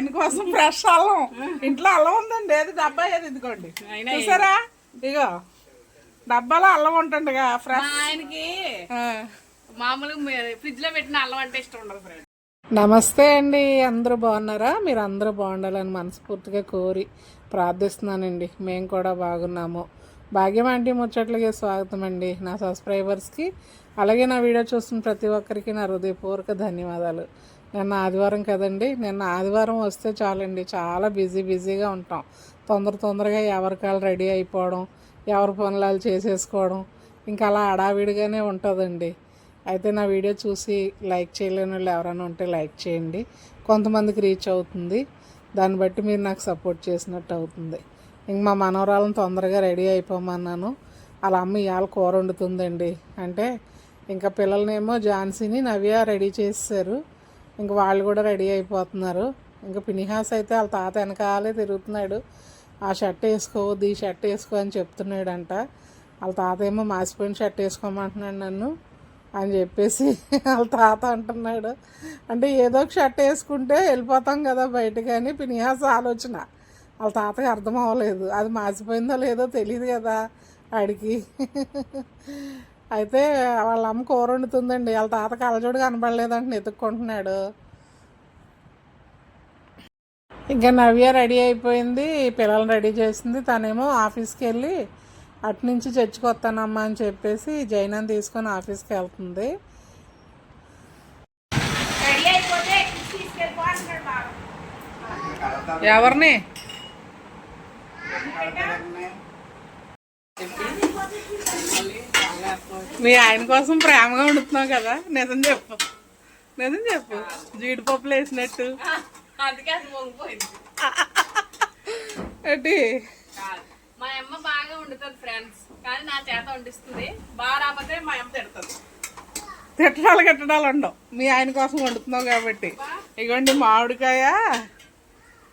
ఆయన కోసం ఫ్రెష్ అల్లం. ఇంట్లో అల్లం ఉందండి. ఏది డబ్బా ఏది ఇదిగోండి. చూసారా? ఇగో డబ్బాలో అల్లం ఉంటుండగా ఫ్రెష్. ఆయనకి మామూలుగా ఫ్రిడ్జ్లో పెట్టిన అల్లం అంటే ఇష్టం ఉండదు ఫ్రెండ్. నమస్తే అండి. అందరూ బాగున్నారా? మీరు అందరూ బాగుండాలని మనస్ఫూర్తిగా కోరి ప్రార్థిస్తున్నానండి. మేము కూడా బాగున్నాము. భాగ్యం ఆంటీ ముచ్చట్లకి స్వాగతం అండి నా సబ్స్క్రైబర్స్కి. అలాగే నా వీడియో చూస్తున్న ప్రతి ఒక్కరికి నా హృదయపూర్వక ధన్యవాదాలు. నిన్న ఆదివారం కదండి. నిన్న ఆదివారం వస్తే చాలండి. చాలా బిజీ బిజీగా ఉంటాం. తొందర తొందరగా ఎవరికాలు రెడీ అయిపోవడం ఎవరి పనులు చేసేసుకోవడం ఇంకా అలా అడావిడిగానే ఉంటుందండి. అయితే నా వీడియో చూసి లైక్ చేయలేని వాళ్ళు ఎవరైనా ఉంటే లైక్ చేయండి. కొంతమందికి రీచ్ అవుతుంది. దాన్ని బట్టి మీరు నాకు సపోర్ట్ చేసినట్టు అవుతుంది. ఇంక మా మనవరాలను తొందరగా రెడీ అయిపోమన్నాను. అలా అమ్మ ఇవాళ కూర వండుతుందండి. అంటే ఇంకా పిల్లలనేమో ఝాన్సీని నవ్య రెడీ చేశారు ఇంక వాళ్ళు కూడా రెడీ అయిపోతున్నారు. ఇంకా పినిహాస్ అయితే వాళ్ళ తాత వెనకాలే తిరుగుతున్నాడు. ఆ షర్ట్ వేసుకోవద్దు ఈ షర్ట్ వేసుకో అని చెప్తున్నాడంట. వాళ్ళ తాత ఏమో మాసిపోయిన షర్ట్ వేసుకోమంటున్నాడు నన్ను అని చెప్పేసి వాళ్ళ తాత అంటున్నాడు. అంటే ఏదో ఒక షర్ట్ వేసుకుంటే వెళ్ళిపోతాం కదా బయటకు అని పినిహాస్ ఆలోచన. వాళ్ళ తాతకి అర్థం అవ్వలేదు. అది మాసిపోయిందో లేదో తెలియదు కదా ఆడికి. అయితే వాళ్ళ అమ్మ కూర వండుతుందండి. వాళ్ళ తాత కలజోడు కనబడలేదంటే ఎత్తుక్కుంటున్నాడు. ఇంకా నవ్య రెడీ అయిపోయింది. పిల్లల్ని రెడీ చేసింది. తనేమో ఆఫీస్కి వెళ్ళి అటు నుంచి చర్చికి వస్తానమ్మా అని చెప్పేసి జైనాన్ని తీసుకొని ఆఫీస్కి వెళ్తుంది. రెడీ అయిపోతే మీ ఆయన కోసం ప్రేమగా వండుతున్నావు కదా. నిజం చెప్పు. నిజం చెప్పు. జీడిపప్పులు వేసినట్టు. ఏంటి. మా అమ్మ బాగా వండుతుంది ఫ్రెండ్స్ కానీ నా చేత వండిస్తుంది. బాగా రాకపోతే మా అమ్మ తిడుతుంది. తిట్టడాలు గిట్టడాలు ఉండవు. మీ ఆయన కోసం వండుతున్నావు కాబట్టి. ఇగోండి మామిడికాయ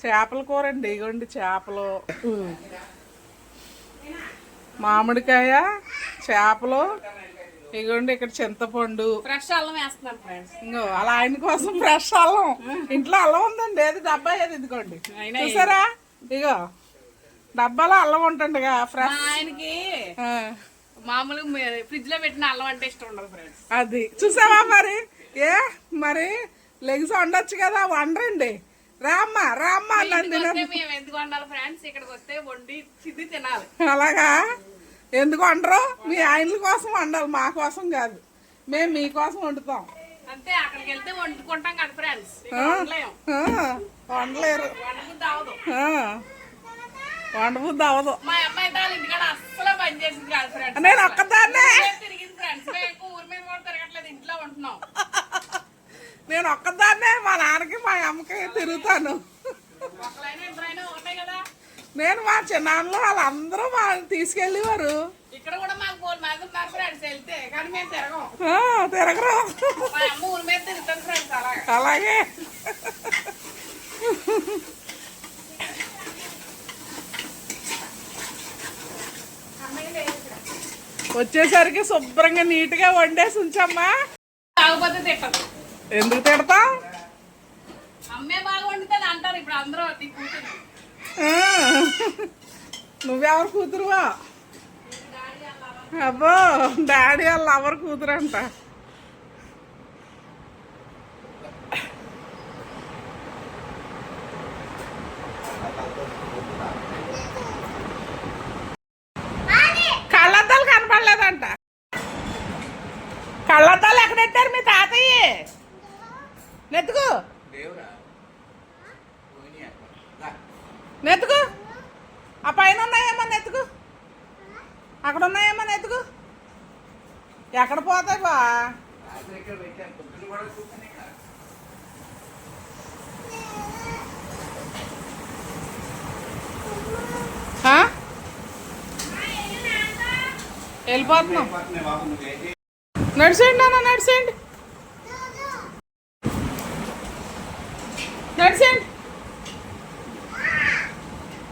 చేపల కూర అండి. ఇగోండి చేపలు. మామిడికాయ చేపలు ఇగోండి ఇక్కడ చింతపండు. ఫ్రెష్ అల్లం వేస్తున్నాను ఫ్రెండ్స్. ఇంకో అలా ఆయన కోసం ఫ్రెష్ అల్లం. ఇంట్లో అల్లం ఉందండి ఏది డబ్బా ఏది ఇదిగోండి. చూసారా? ఇగో డబ్బాలో అల్లం ఉంటుండగా ఫ్రెష్. ఆయనకి మామూలుగా ఫ్రిడ్జ్లో పెట్టిన అల్లం అంటే ఇష్టం ఉండదు ఫ్రెండ్స్. అది. చూసావా మరి? ఏ మరి లెగ్స్ వండొచ్చు కదా వండరండి రామ్మా రామ్మా అన్నది మేము ఎందుకు వండాలి ఫ్రెండ్స్? ఇక్కడికి వస్తే వండి తినాలి. అలాగా? ఎందుకు వండరు? మీ ఆయనల కోసం వండాలి మా కోసం కాదు. మేము మీకోసం వండుతాం. అంతే అక్కడికి వెళ్తే వండుకుంటాం కదా ఫ్రెండ్స్ వండలేం. ఆ, వండలేరు. వండబుద్ధి అవదు మా అమ్మాయి తాను ఇంటికాడ అస్సలు పని చేసింది కాదు ఫ్రెండ్స్ నేను ఒక్కదాన్నే. తిరిగింది ఫ్రెండ్స్ మేము ఊరి మీద కూడా తిరగట్లేదు ఇంట్లో ఉంటున్నాం. నేను ఒక్కదాన్నే మా నాన్నకి మా అమ్మకి తిరుగుతాను. ఒకరైనా ఇద్దరైనా ఉన్నాయి కదా. నేను మా చిన్నాన్నలు వాళ్ళందరూ మా తీసుకెళ్ళేవారు. ఇక్కడ కూడా మాకు ఫ్రెండ్స్ వెళ్తే కానీ మేము తిరగం. ఆ, తిరగరు మా అమ్మ ఊరి మీద ఫ్రెండ్స్ అలాగా. అలాగే. వచ్చేసరికి శుభ్రంగా నీట్గా వండేసి ఉంచమ్మా. తిట్టదు. ఎందుకు తిడతాం అమ్మే బాగా వండుతుంది అంటారు ఇప్పుడు అందరూ నువ్వెవరు కూతురువా? అబ్బో డాడీ వాళ్ళ ఎవరు కూతురు అంట కళ్ళద్దాలు కనపడలేదంట. కళ్ళద్దాలు ఎక్కడెట్టారు మీ తాతయ్య? నెత్తుకు ఆ పైన ఉన్నాయేమో నెత్తుకు అక్కడ ఉన్నాయేమో నెత్తుకు ఎక్కడ పోతాయి బా? ఆ? వెళ్ళిపోతున్నాం. నడిచేయండి అన్న నడిచేయండి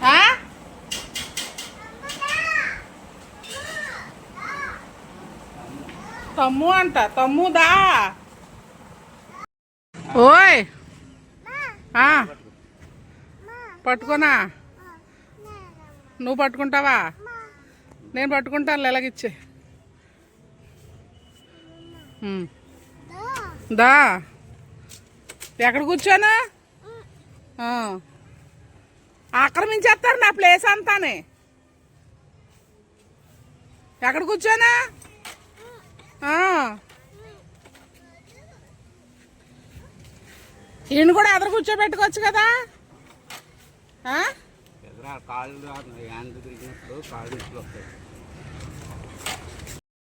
ఆ? తమ్ము అంట తమ్ముదా ఓయ్. పట్టుకోనా? నువ్వు పట్టుకుంటావా? నేను పట్టుకుంటాను ఎలాగిచ్చే. దా. ఎక్కడ కూర్చోను? ఆ. ఆక్రమించేస్తారు నా ప్లేస్ అంతానే. ఎక్కడ కూర్చోనా. ఈయన కూడా ఎదురు కూర్చోబెట్టుకోవచ్చు కదా?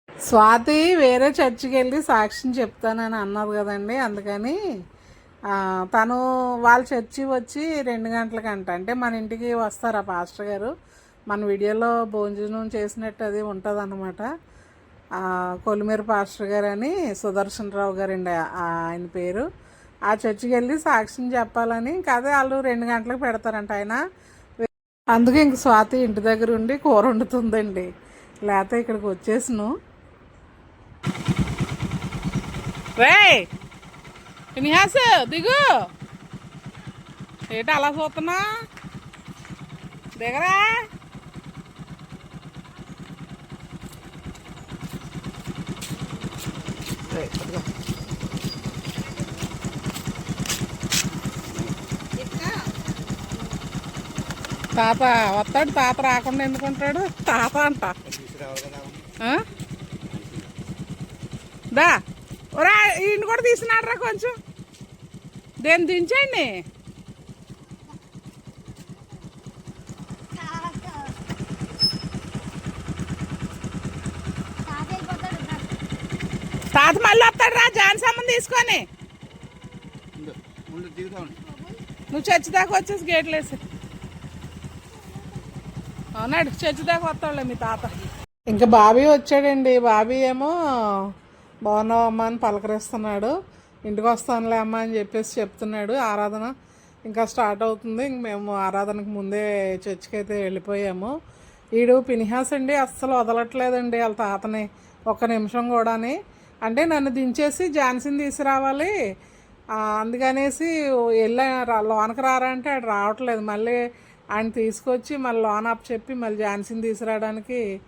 స్వాతి వేరే చర్చికి వెళ్ళి సాక్ష్యం చెప్తానని అన్నారు కదండి అందుకని తను వాళ్ళ చర్చి వచ్చి రెండు గంటలకంట. అంటే మన ఇంటికి వస్తారు ఆ పాస్టర్ గారు? మన వీడియోలో భోజనం చేసినట్టు అది ఉంటుంది అనమాట కొలిమేరు పాస్టర్ గారు అని సుదర్శన్ రావు గారండి ఆ- ఆయన పేరు. ఆ చర్చికి వెళ్ళి సాక్ష్యం చెప్పాలని ఇంకా అదే వాళ్ళు రెండు గంటలకు పెడతారంట ఆయన. అందుకే ఇంక స్వాతి ఇంటి దగ్గర ఉండి కూర వండుతుందండి. లేకపోతే ఇక్కడికి వచ్చేసిను. రే నిహాస్ దిగు! ఏంటి అలా చూస్తున్నా? దిగరా! తాత వస్తాడు తాత రాకుండా ఎందుకుంటాడు తాత అంట. తీసుకురావాలి దా. ఒరా ఈయన కూడా తీసినాడరా కొంచెం. దేని దించండి తాత మళ్ళీ వస్తాడు రా జాన్ తీసుకొని. నువ్వు చర్చి దాకా వచ్చేసి గేట్లు వేసి. అవునాడు చర్చి దాకా వస్తాడులే మీ తాత. ఇంకా బాబీ వచ్చాడండి. బాబీ ఏమో బాగున్నావు అమ్మ అని పలకరిస్తున్నాడు. ఇంటికి వస్తానులే అమ్మ అని చెప్పేసి చెప్తున్నాడు. ఆరాధన ఇంకా స్టార్ట్ అవుతుంది. ఇంక మేము ఆరాధనకు ముందే చర్చికి అయితే వెళ్ళిపోయాము. వీడు పినిహాస్ అండి అస్సలు వదలట్లేదండి వాళ్ళ తాతని. ఒక్క నిమిషం కూడాని అంటే నన్ను దించేసి ఝాన్సీని తీసుకురావాలి. అందుకనేసి వెళ్ళా రా- లోనకి రారా అంటే ఆడు రావట్లేదు. మళ్ళీ ఆయన తీసుకొచ్చి మళ్ళీ లోన్ అప్ చెప్పి మళ్ళీ ఝాన్సీని తీసుకురావడానికి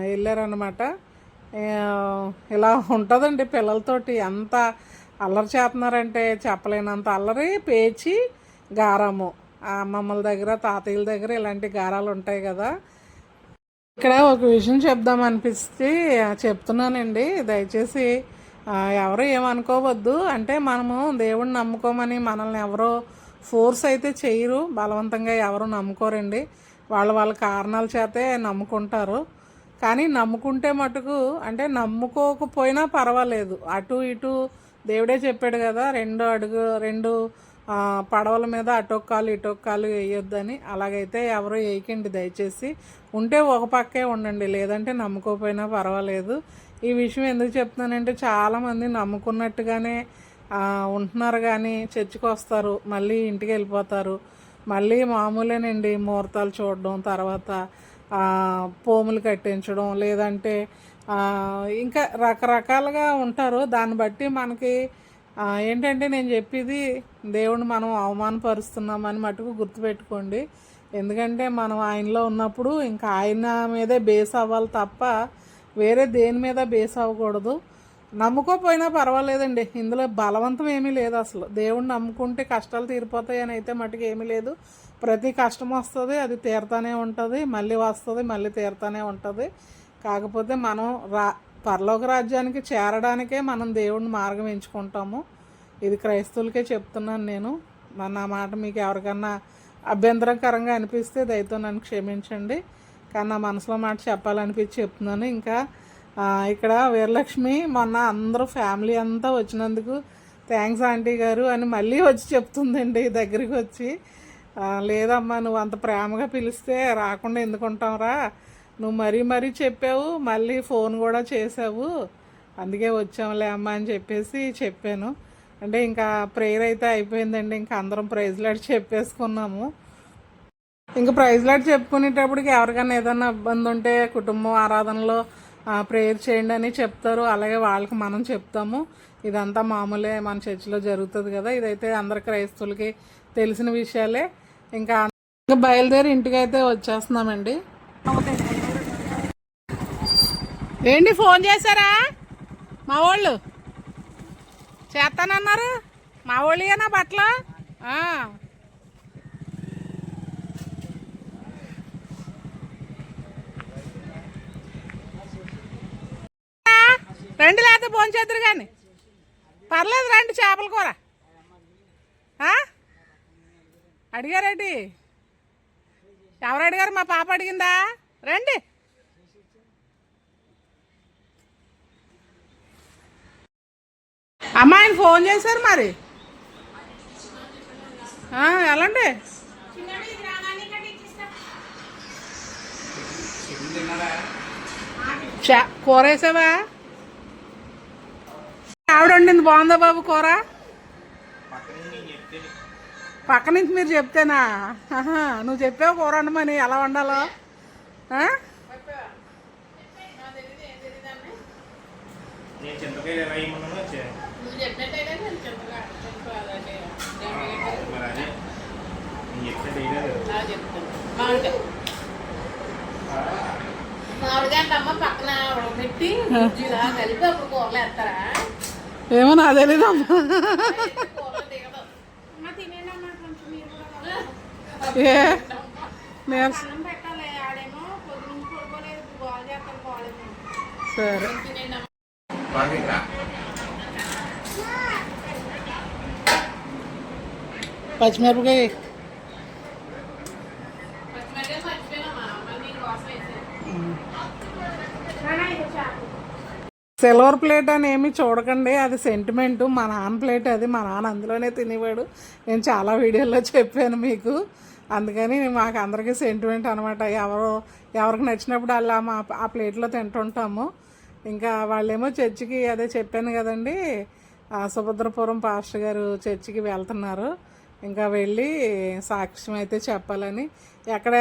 వెళ్ళారనమాట ఇలా ఉంటుందండి పిల్లలతోటి. ఎంత అల్లరి చేస్తున్నారంటే చెప్పలేనంత అల్లరి పేచి గారము. అమ్మమ్మల దగ్గర తాతయ్యల దగ్గర ఇలాంటి గారాలు ఉంటాయి కదా. ఇక్కడ ఒక విషయం చెప్దాం అనిపిస్తే చెప్తున్నానండి. దయచేసి ఎవరు ఏమనుకోవద్దు. అంటే మనము దేవుడిని నమ్ముకోమని మనల్ని ఎవరో ఫోర్స్ అయితే చేయరు. బలవంతంగా ఎవరు నమ్ముకోరండి. వాళ్ళ వాళ్ళ కారణాల చేతే నమ్ముకుంటారు. కానీ నమ్ముకుంటే మటుకు అంటే నమ్ముకోకపోయినా పర్వాలేదు. అటు ఇటు దేవుడే చెప్పాడు కదా రెండు అడుగు రెండు పడవల మీద అటొక్కాలు ఇటొక్కాలు వేయొద్దని అలాగైతే ఎవరు వేయకండి దయచేసి. ఉంటే ఒక పక్కే ఉండండి లేదంటే నమ్ముకోపోయినా పర్వాలేదు. ఈ విషయం ఎందుకు చెప్తున్నానంటే చాలామంది నమ్ముకున్నట్టుగానే ఉంటున్నారు కానీ చర్చికి వస్తారు మళ్ళీ ఇంటికి వెళ్ళిపోతారు. మళ్ళీ మామూలేనండి ముహూర్తాలు చూడడం తర్వాత పోములు కట్టించడం లేదంటే ఇంకా రకరకాలుగా ఉంటారు. దాన్ని బట్టి మనకి ఏంటంటే నేను చెప్పేది దేవుణ్ణి మనం అవమానపరుస్తున్నామని మటుకు గుర్తుపెట్టుకోండి. ఎందుకంటే మనం ఆయనలో ఉన్నప్పుడు ఇంకా ఆయన మీదే బేస్ అవ్వాలి తప్ప వేరే దేని మీద బేస్ అవ్వకూడదు. నమ్ముకోపోయినా పర్వాలేదండి. ఇందులో బలవంతం ఏమీ లేదు అసలు. దేవుణ్ణి నమ్ముకుంటే కష్టాలు తీరిపోతాయి అని అయితే మటుకు ఏమీ లేదు. ప్రతి కష్టం వస్తుంది అది తీరుతానే ఉంటుంది మళ్ళీ వస్తుంది మళ్ళీ తీరుతానే ఉంటుంది. కాకపోతే మనం రా పరలోక రాజ్యానికి చేరడానికే మనం దేవుడిని మార్గం ఎంచుకుంటాము. ఇది క్రైస్తవులకే చెప్తున్నాను నేను. మరి నా మాట మీకు ఎవరికన్నా అభ్యంతరకరంగా అనిపిస్తే దయతో నన్ను క్షమించండి. కానీ నా మనసులో మాట చెప్పాలనిపించి చెప్తున్నాను. ఇంకా ఇక్కడ వీరలక్ష్మి మొన్న అందరూ ఫ్యామిలీ అంతా వచ్చినందుకు థ్యాంక్స్ ఆంటీ గారు అని మళ్ళీ వచ్చి చెప్తుందండి దగ్గరికి వచ్చి. లేదమ్మా నువ్వు అంత ప్రేమగా పిలిస్తే రాకుండా ఎందుకుంటావురా? నువ్వు మరీ మరీ చెప్పావు మళ్ళీ ఫోన్ కూడా చేసావు. అందుకే వచ్చాంలే అమ్మ అని చెప్పేసి చెప్పాను. అంటే ఇంకా ప్రేయర్ అయితే అయిపోయిందండి ఇంకా అందరం ప్రైజ్ లాట్ చెప్పేసుకున్నాము. ఇంకా ప్రైజ్ లాట్ చెప్పుకునేటప్పటికి ఎవరికైనా ఏదైనా ఇబ్బంది ఉంటే కుటుంబం ఆరాధనలో ప్రేయర్ చేయండి అని చెప్తారు. అలాగే వాళ్ళకి మనం చెప్తాము. ఇదంతా మామూలే మన చర్చిలో జరుగుతుంది కదా. ఇదైతే అందరు క్రైస్తవులకి తెలిసిన విషయాలే. ఇంకా ఇంకా బయలుదేరి ఇంటికి అయితే వచ్చేస్తున్నామండి. ఏంటి ఫోన్ చేశారా? మా వాళ్ళు. చేస్తానన్నారు. మా వాళ్ళేనా బట్టలు? రెండు లేకపోతే ఫోన్ చేద్దరు కానీ పర్లేదు రండి చేపల కూర. ఆ? అడిగారేంటి? ఎవరు అడిగారు? మా పాప అడిగిందా? రండి. అమ్మ ఆయన ఫోన్ చేశారు మరి? ఎలా ఎలాంటి? చా కూర వేసావా? ఆవిడ వండింది బాగుందా బాబు కూర? పక్క నుంచి మీరు చెప్తేనా? నువ్వు చెప్పావు కూర వండమని. ఎలా వండాలో? చింతకాయలు ఏమో నా తెలీదమ్మా ఏ? నేను అన్నం పచ్చిమిరపకాయ. సిల్వర్ ప్లేట్ అని ఏమి చూడకండి అది సెంటిమెంట్ మా నాన్న ప్లేట్ అది మా నాన్న అందులోనే తినేవాడు. నేను చాలా వీడియోల్లో చెప్పాను మీకు. అందుకని మాకు అందరికీ సెంటిమెంట్ అనమాట ఎవరు ఎవరికి నచ్చినప్పుడు అలా మా ఆ ప్లేట్లో తింటుంటాము. ఇంకా వాళ్ళేమో చర్చికి అదే చెప్పాను కదండి. సుభద్రపురం పాస్టర్ గారు చర్చికి వెళ్తున్నారు. ఇంకా వెళ్ళి సాక్ష్యం అయితే చెప్పాలని. ఎక్కడ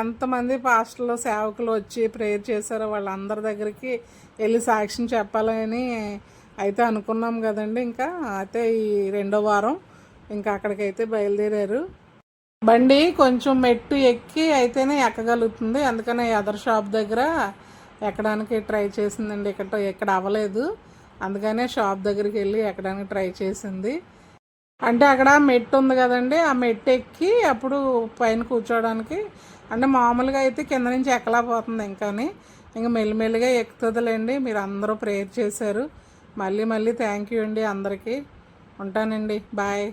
ఎంతమంది పాస్టర్లు సేవకులు వచ్చి ప్రేయర్ చేశారో వాళ్ళందరి దగ్గరికి వెళ్ళి సాక్ష్యం చెప్పాలని అయితే అనుకున్నాం కదండి. ఇంకా అయితే ఈ రెండో వారం ఇంకా అక్కడికైతే బయలుదేరారు. బండి కొంచెం మెట్టు ఎక్కి అయితేనే ఎక్కగలుగుతుంది. అందుకనే అదర్ షాప్ దగ్గర ఎక్కడానికి ట్రై చేసిందండి. ఇక్కడ ఇక్కడ అవ్వలేదు. అందుకనే షాప్ దగ్గరికి వెళ్ళి ఎక్కడానికి ట్రై చేసింది. అంటే అక్కడ మెట్టు ఉంది కదండి ఆ మెట్టు ఎక్కి అప్పుడు పైన కూర్చోవడానికి. అంటే మామూలుగా అయితే కింద నుంచి ఎక్కలేకపోతుంది ఇంకాని. ఇంకా మెల్లిమెల్లిగా ఎక్కుతుందిలేండి. మీరు అందరూ ప్రేయర్ చేశారు. మళ్ళీ మళ్ళీ థ్యాంక్ యూ అండి అందరికీ. ఉంటానండి. బాయ్.